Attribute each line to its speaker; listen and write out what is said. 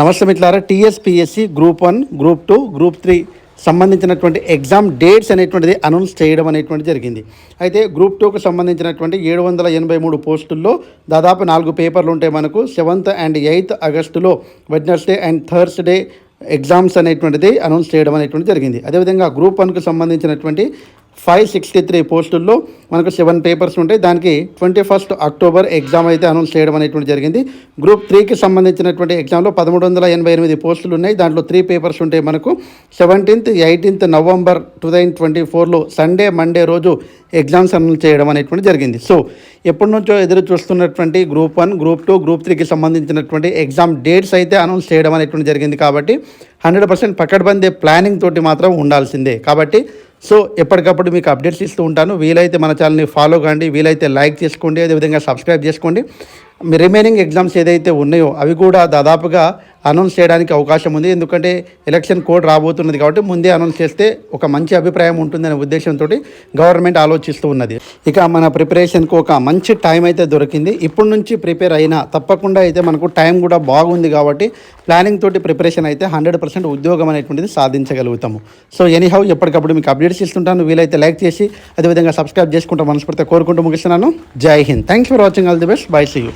Speaker 1: నమస్తే మిట్లారా TSPSC group one group two group three సంబంధించినటువంటి exam dates అనేటువంటిది అనౌన్స్ చేయడం అనేటువంటి జరిగింది. అయితే గ్రూప్ టూకు సంబంధించినటువంటి ఏడు వందల ఎనభై మూడు పోస్టుల్లో దాదాపు నాలుగు పేపర్లు ఉంటాయి మనకు సెవెంత్ అండ్ ఎయిత్ ఆగస్టులో వెడ్నెస్డే అండ్ థర్స్డే ఎగ్జామ్స్ అనేటువంటిది అనౌన్స్ చేయడం అనేటువంటి జరిగింది. అదేవిధంగా గ్రూప్ వన్కు సంబంధించినటువంటి ఫైవ్ సిక్స్టీ త్రీ పోస్టుల్లో మనకు సెవెన్ పేపర్స్ ఉంటాయి. దానికి ట్వంటీ ఫస్ట్ అక్టోబర్ ఎగ్జామ్ అయితే అనౌన్స్ చేయడం అనేటువంటి జరిగింది. గ్రూప్ త్రీకి సంబంధించినటువంటి ఎగ్జామ్లో పదమూడు వందల ఎనభై ఎనిమిది పోస్టులు ఉన్నాయి. దాంట్లో త్రీ పేపర్స్ ఉంటాయి మనకు. Seventeenth eighteenth November two thousand twenty ఫోర్లో సండే మండే రోజు ఎగ్జామ్స్ అనౌన్స్ చేయడం అనేటువంటి జరిగింది. సో ఎప్పటి నుంచో ఎదురు చూస్తున్నటువంటి group one group two group త్రీకి సంబంధించినటువంటి ఎగ్జామ్ డేట్స్ అయితే అనౌన్స్ చేయడం అనేటువంటి జరిగింది. కాబట్టి హండ్రెడ్ పర్సెంట్ పకడ్బందీ ప్లానింగ్ తోటి మాత్రం ఉండాల్సిందే. కాబట్టి సో ఎప్పటికప్పుడు మీకు అప్డేట్స్ ఇస్తూ ఉంటాను. వీలైతే మన ఛానల్ని ఫాలో కండి వీలైతే లైక్ చేసుకోండి అదేవిధంగా సబ్స్క్రైబ్ చేసుకోండి. రిమైనింగ్ ఎగ్జామ్స్ ఏదైతే ఉన్నాయో అవి కూడా దాదాపుగా అనౌన్స్ చేయడానికి అవకాశం ఉంది. ఎందుకంటే ఎలక్షన్ కోడ్ రాబోతున్నది కాబట్టి ముందే అనౌన్స్ చేస్తే ఒక మంచి అభిప్రాయం ఉంటుందనే ఉద్దేశంతో గవర్నమెంట్ ఆలోచిస్తూ ఉన్నది. ఇక మన ప్రిపరేషన్కు ఒక మంచి టైం అయితే దొరికింది. ఇప్పటి నుంచి ప్రిపేర్ అయినా తప్పకుండా అయితే మనకు టైం కూడా బాగుంది కాబట్టి ప్లానింగ్ తోటి ప్రిపరేషన్ అయితే హండ్రెడ్ పర్సెంట్ ఉద్యోగం అనేటువంటిది సాధించగలుగుతాము. సో ఎనీహౌ ఎప్పటికప్పుడు మీకు అప్డేట్స్ ఇస్తుంటాను. వీలైతే లైక్ చేసి అదేవిధంగా సబ్స్క్రైబ్ చేసుకుంటూ మనస్ఫూర్తిగా కోరుకుంటూ ముగిస్తున్నాను. జై Hind. Thanks for watching all the best bye see you